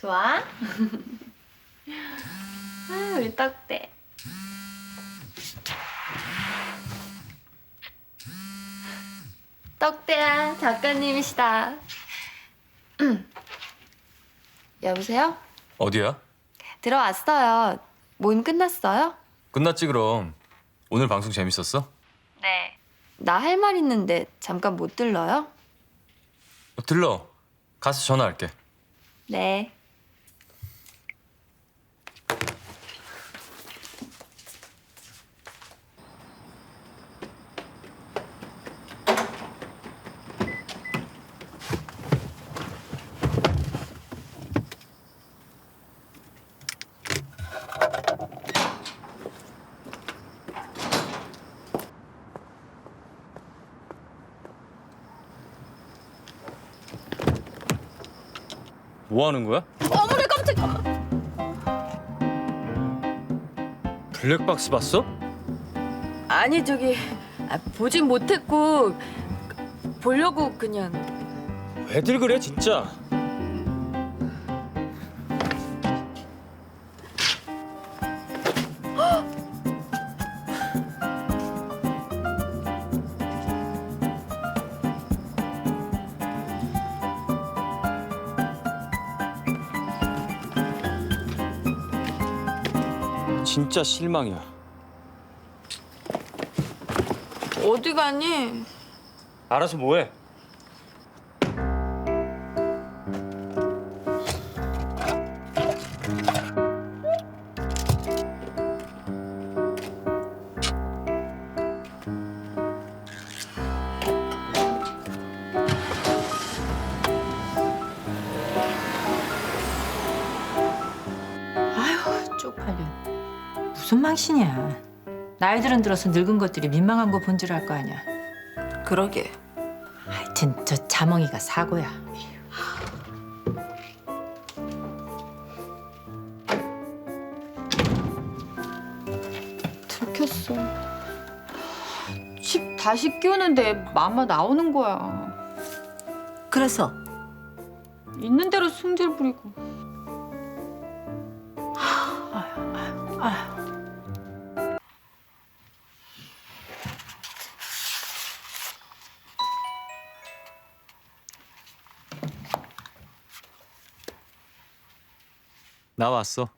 좋아? 아, 우리 떡대. 떡대야, 작가님이시다. 음. 여보세요? 어디야? 들어왔어요. 모임 끝났어요? 끝났지 그럼. 오늘 방송 재밌었어? 네. 나 할 말 있는데 잠깐 못 들러요? 어, 들러. 가서 전화할게. 네. 뭐 하는 거야? 어머나 깜짝. 블랙박스 봤어? 아니 저기 아, 보진 못했고 보려고 그냥. 왜들 그래 진짜? 진짜 실망이야. 어디 가니? 알아서 뭐해? 무슨 망신이야. 나이 들은 들어서 늙은 것들이 민망한 거본줄알거 아니야. 그러게. 하여튼 저 자멍이가 사고야. 들켰어. 집 다시 끼우는데 맘마 나오는 거야. 그래서 있는 대로 승질 부리고. 나왔어.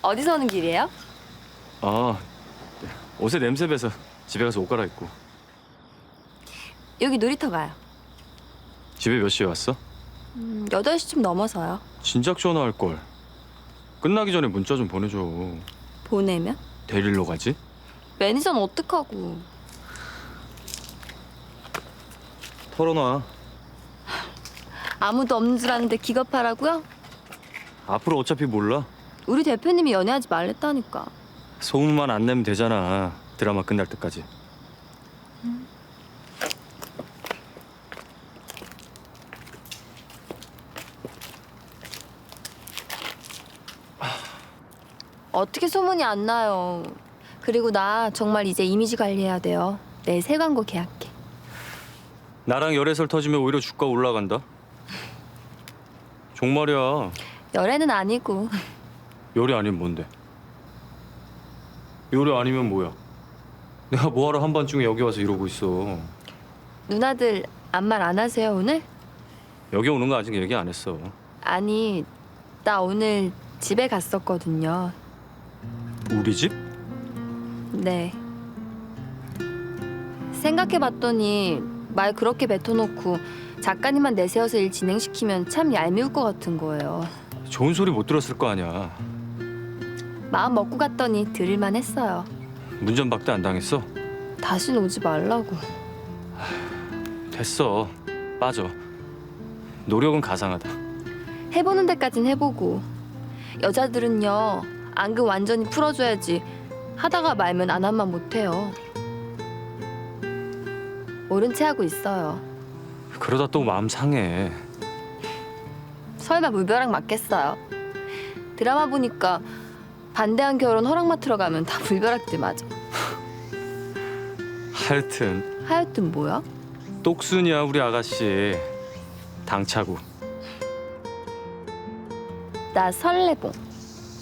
어디서 오는 길이에요? 아 옷에 냄새 배서 집에 가서 옷 갈아입고. 여기 놀이터 가요. 집에 몇 시에 왔어? 음, 8시쯤 넘어서요. 진작 전화할 걸. 끝나기 전에 문자 좀 보내줘. 보내면? 데리러 가지? 매니저는 어떡하고. 털어놔. 아무도 없는 줄 아는데 기겁하라고요? 앞으로 어차피 몰라. 우리 대표님이 연애하지 말랬다니까. 소문만 안 내면 되잖아. 드라마 끝날 때까지. 어떻게 소문이 안 나요. 그리고 나 정말 이제 이미지 관리해야 돼요. 내일 새 광고 계약해. 나랑 열애설 터지면 오히려 주가 올라간다. 정말이야. 열애는 아니고 요리 아니면 뭔데? 요리 아니면 뭐야? 내가 뭐하러 한밤중에 여기 와서 이러고 있어. 누나들 아무 말 안 하세요 오늘? 여기 오는 거 아직 얘기 안 했어. 아니 나 오늘 집에 갔었거든요. 우리 집? 네. 생각해봤더니 말 그렇게 뱉어놓고 작가님만 내세워서 일 진행시키면 참 얄미울 것 같은 거예요. 좋은 소리 못 들었을 거 아니야. 마음 먹고 갔더니 들을만 했어요. 문전박대 안 당했어? 다신 오지 말라고. 됐어. 빠져. 노력은 가상하다. 해보는 데까진 해보고 여자들은요 앙금 완전히 풀어줘야지 하다가 말면 안 한만 못해요. 모른 채 하고 있어요. 그러다 또 마음 상해. 설마 물벼락 맞겠어요. 드라마 보니까 반대한 결혼 허락 맡으러 가면 다 불벼락들 맞아. 하여튼 하여튼 뭐야? 똑순이야 우리 아가씨. 당차고 나 설레봉.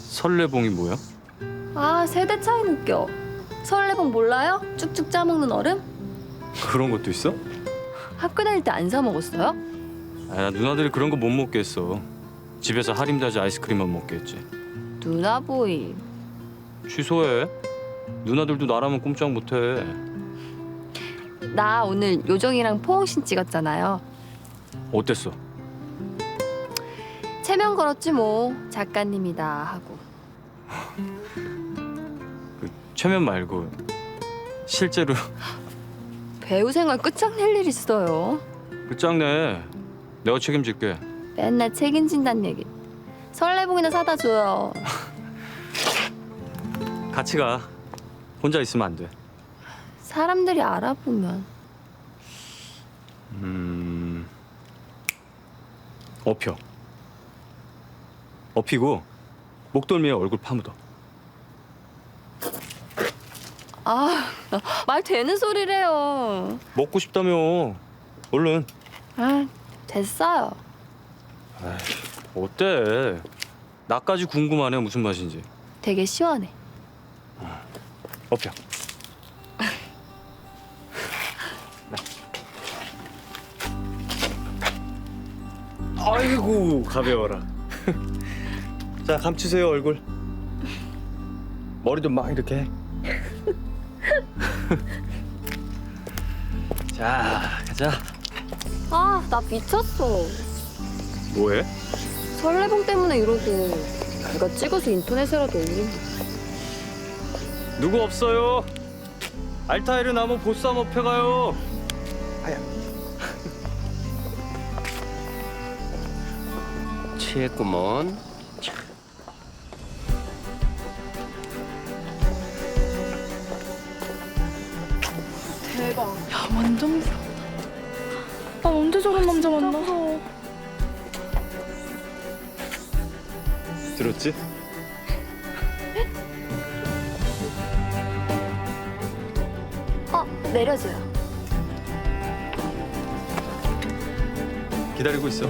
설레봉이 뭐야? 아 세대 차이 느껴. 설레봉 몰라요? 쭉쭉 짜먹는 얼음? 그런 것도 있어? 학교 다닐 때 안 사 먹었어요? 아, 나 누나들이 그런 거 못 먹겠어. 집에서 하림다지 아이스크림만 먹겠지. 누나 보이. 취소해. 누나들도 나라면 꼼짝 못해. 나 오늘 요정이랑 포옹신 찍었잖아요. 어땠어? 체면 걸었지 뭐 작가님이다 하고. 그 최면 말고 실제로 배우 생활 끝장낼 일 있어요. 끝장내. 내가 책임질게. 맨날 책임진다는 얘기. 설레봉이나 사다 줘요. 같이 가. 혼자 있으면 안 돼. 사람들이 알아보면 음. 업혀. 업히고 목덜미에 얼굴 파묻어. 아 말 되는 소리래요. 먹고 싶다며. 얼른. 아 됐어요. 어때? 나까지 궁금하네 무슨 맛인지. 되게 시원해. 업혀. 아이고 가벼워라. 자 감추세요 얼굴. 머리도 막 이렇게. 해. 자 가자. 아 나 미쳤어. 뭐해? 설레봉 때문에 이러고 내가 찍어서 인터넷에라도 올린 누구 없어요? 알타이르 나무 보쌈 업혀가요. 취했구먼. 완전 부럽다. 나 언제 저런 남자 만나? 들었지? 어 내려줘요. 기다리고 있어.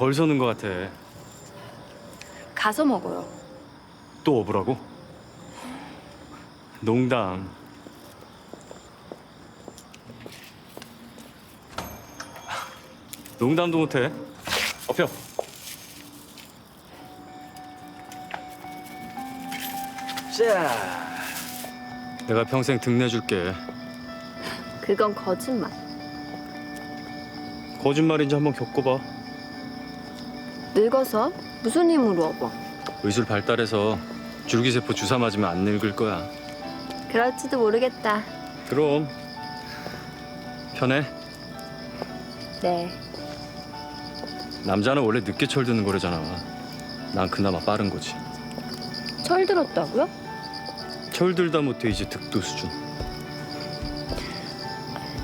벌 서는 것 같아. 가서 먹어요. 또 업으라고? 농담. 농담도 못해. 업혀. 자. 내가 평생 등내줄게. 그건 거짓말. 거짓말인지 한번 겪어봐. 늙어서 무슨 힘으로 업어? 의술 발달해서 줄기세포 주사 맞으면 안 늙을 거야. 그럴지도 모르겠다. 그럼 편해. 네. 남자는 원래 늦게 철드는 거래잖아. 난 그나마 빠른 거지. 철 들었다고요? 철들다 못해 이제 득도 수준.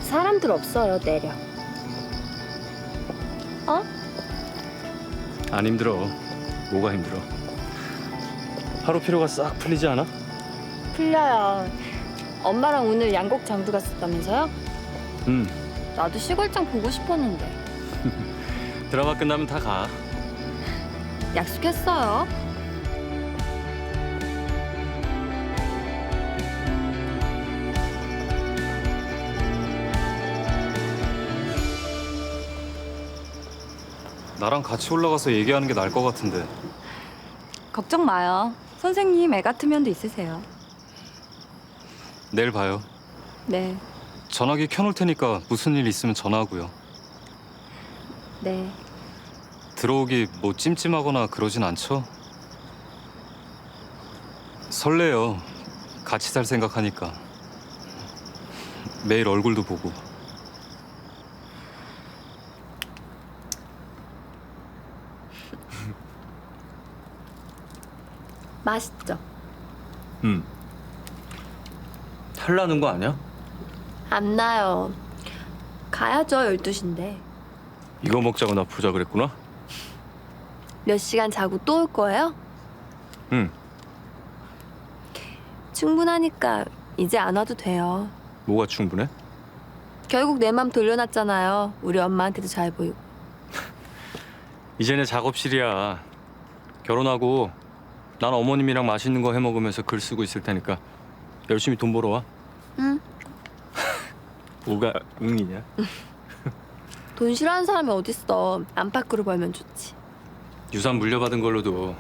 사람들 없어요 내려. 안 힘들어. 뭐가 힘들어? 하루 피로가 싹 풀리지 않아? 풀려요. 엄마랑 오늘 양곡 장도 갔었다면서요? 응. 나도 시골장 보고 싶었는데 드라마 끝나면 다 가. 약속했어요. 나랑 같이 올라가서 얘기하는 게 나을 것 같은데 걱정 마요. 선생님 애 같은 면도 있으세요. 내일 봐요. 네, 전화기 켜놓을 테니까 무슨 일 있으면 전화하고요. 네. 들어오기 뭐 찜찜하거나 그러진 않죠? 설레요. 같이 살 생각하니까. 매일 얼굴도 보고. 맛있죠? 음. 탈나는 거 아니야? 안 나요. 가야죠, 12시인데. 이거 먹자고 나 보자 그랬구나? 몇 시간 자고 또 올 거예요? 응. 충분하니까 이제 안 와도 돼요. 뭐가 충분해? 결국 내 맘 돌려놨잖아요. 우리 엄마한테도 잘 보이고. 이제 내 작업실이야. 결혼하고 난 어머님이랑 맛있는 거 해 먹으면서 글 쓰고 있을 테니까 열심히 돈 벌어 와. 응. 뭐가 응이냐? 돈 싫어하는 사람이 어딨어. 안팎으로 벌면 좋지. 유산 물려받은 걸로도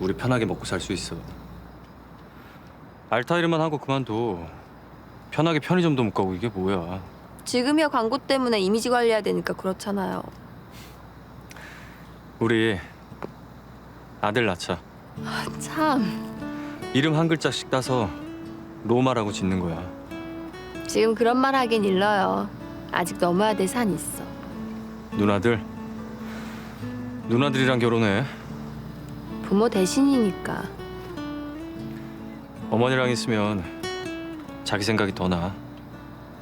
우리 편하게 먹고 살 수 있어. 알타이르만 하고 그만둬. 편하게 편의점도 못 가고 이게 뭐야? 지금이야 광고 때문에 이미지 관리해야 되니까 그렇잖아요. 우리 아들 낳자. 참. 이름 한 글자씩 따서 로마라고 짓는 거야. 지금 그런 말 하긴 일러요. 아직 넘어야 될 산이 있어. 누나들. 누나들이랑 결혼해. 부모 대신이니까. 어머니랑 있으면 자기 생각이 더 나.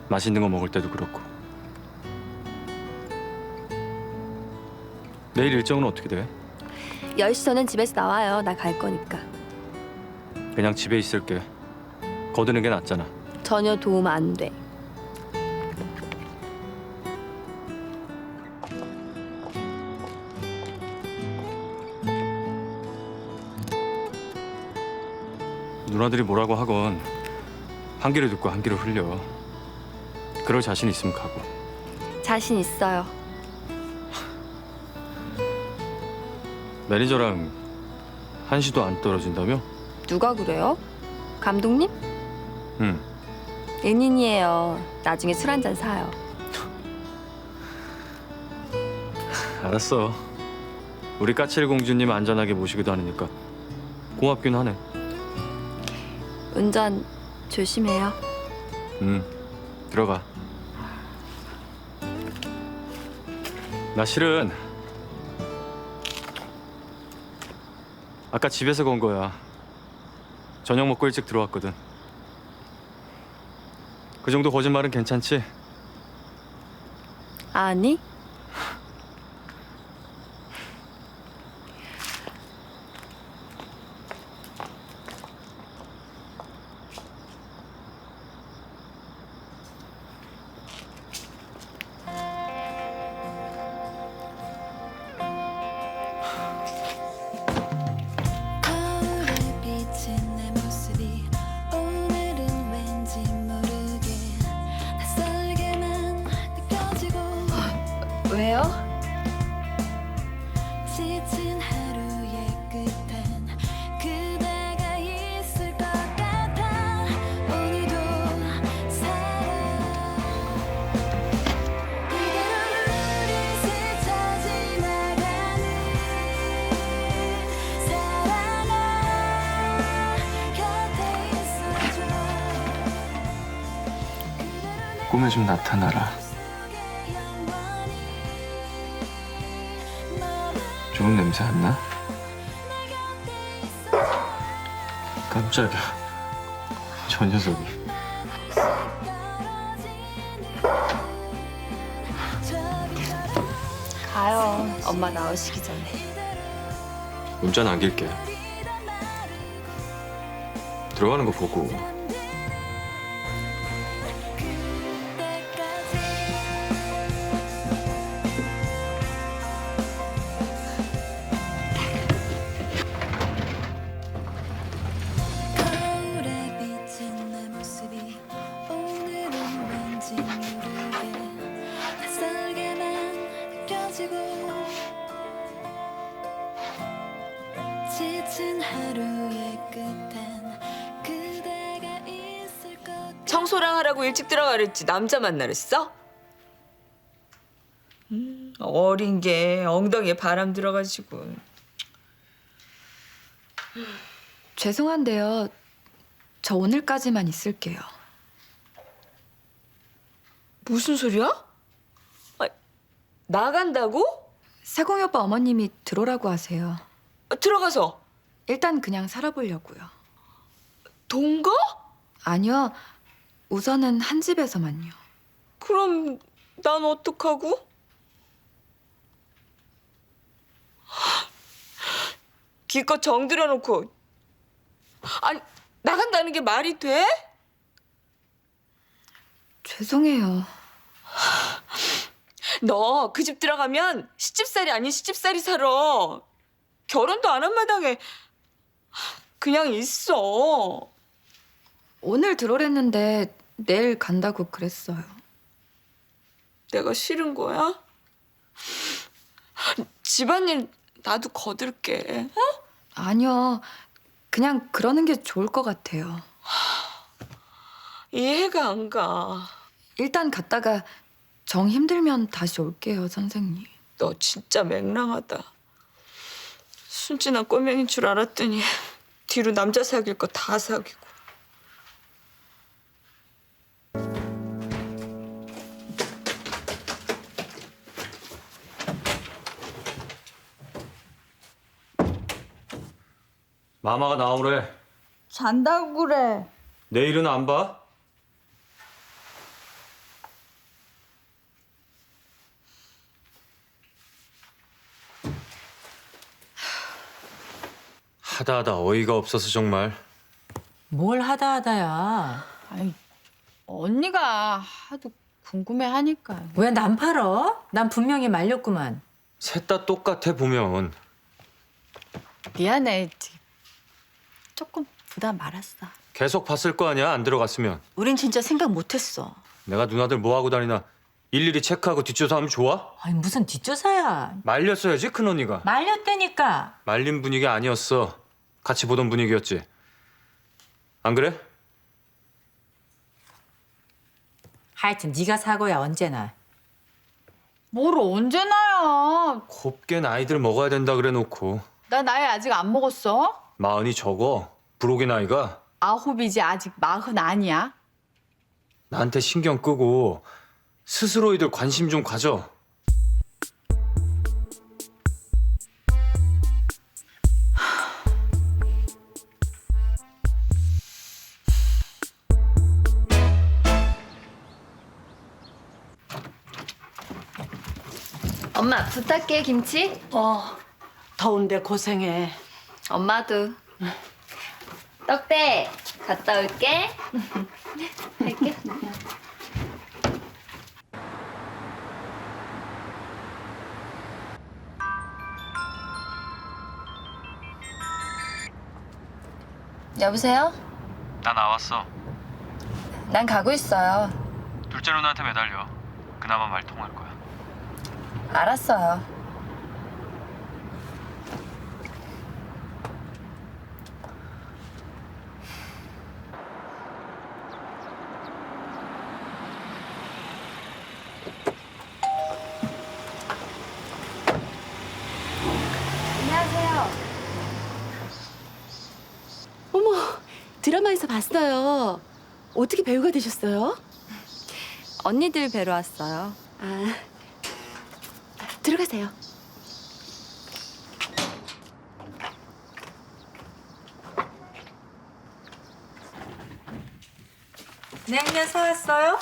맛있는 거 먹을 때도 그렇고. 내일 일정은 어떻게 돼? 10시 전엔 집에서 나와요. 나 갈 거니까. 그냥 집에 있을게. 거드는 게 낫잖아. 전혀 도움 안 돼. 누나들이 뭐라고 하건 한 귀로 듣고 한 귀로 흘려. 그럴 자신 있으면 가고. 자신 있어요. 매니저랑 한시도 안 떨어진다며? 누가 그래요? 감독님? 응. 은인이에요. 나중에 술 한 잔 사요. 알았어. 우리 까칠 공주님 안전하게 모시기도 하니까 고맙긴 하네. 운전 조심해요. 응. 들어가. 나 실은 아까 집에서 건 거야. 저녁 먹고 일찍 들어왔거든. 그 정도 거짓말은 괜찮지? 아니? 꿈에 좀 나타나라. 좋은 냄새 안 나? 깜짝이야. 저 녀석이. 가요. 엄마 나오시기 전에. 문자 남길게. 들어가는 거 보고. 청소랑 하라고 일찍 들어가 그랬지 남자 만나랬어? 음, 어린 게 엉덩이에 바람 들어가지고 죄송한데요. 저 오늘까지만 있을게요. 무슨 소리야? 아, 나간다고? 세공이 오빠 어머님이 들어오라고 하세요. 어, 들어가서 일단 그냥 살아보려고요. 동거? 아니요. 우선은 한 집에서만요. 그럼 난 어떡하고? 기껏 정들여 놓고 아니 나간다는 게 말이 돼? 죄송해요. 너 그 집 들어가면 시집살이 아닌 시집살이 살아. 결혼도 안 한 마당에 그냥 있어. 오늘 들어오랬는데 내일 간다고 그랬어요. 내가 싫은 거야? 집안일 나도 거들게. 어? 아니요. 그냥 그러는 게 좋을 것 같아요. 이해가 안 가. 일단 갔다가 정 힘들면 다시 올게요, 선생님. 너 진짜 맹랑하다. 순진한 꼬맹인 줄 알았더니 뒤로 남자 사귈 거 다 사귀고. 마마가 나오래. 잔다고 그래. 내일은 안 봐? 하다 하다 어이가 없어서 정말. 뭘 하다 하다야. 아이, 언니가 하도 궁금해 하니까. 왜 난 팔어? 난 분명히 말렸구만. 셋 다 똑같아 보면. 미안해. 조금 부담 많았어. 계속 봤을 거 아니야 안 들어갔으면. 우린 진짜 생각 못했어. 내가 누나들 뭐 하고 다니나 일일이 체크하고 뒷조사하면 좋아? 아니 무슨 뒷조사야. 말렸어야지 큰 언니가. 말렸다니까. 말린 분위기 아니었어. 같이 보던 분위기였지. 안 그래? 하여튼 네가 사고야 언제나. 뭘 언제나야. 곱게 나이들 먹어야 된다 그래 놓고 나 나이 아직 안 먹었어. 마흔이 적어. 부록의 나이가 아홉이지 아직 마흔 아니야. 나한테 신경 끄고 스스로이들 관심 좀 가져. 부탁해 김치. 어, 더운데 고생해. 엄마도. 떡대 갔다 올게. 갈게. 여보세요? 나 나왔어. 난 가고 있어요. 둘째 누나한테 매달려. 그나마 말 통할 거야. 알았어요. 안녕하세요. 드라마에서 봤어요. 어떻게 배우가 되셨어요? 언니들 뵈러 왔어요. 아, 들어가세요. 냉면 사왔어요?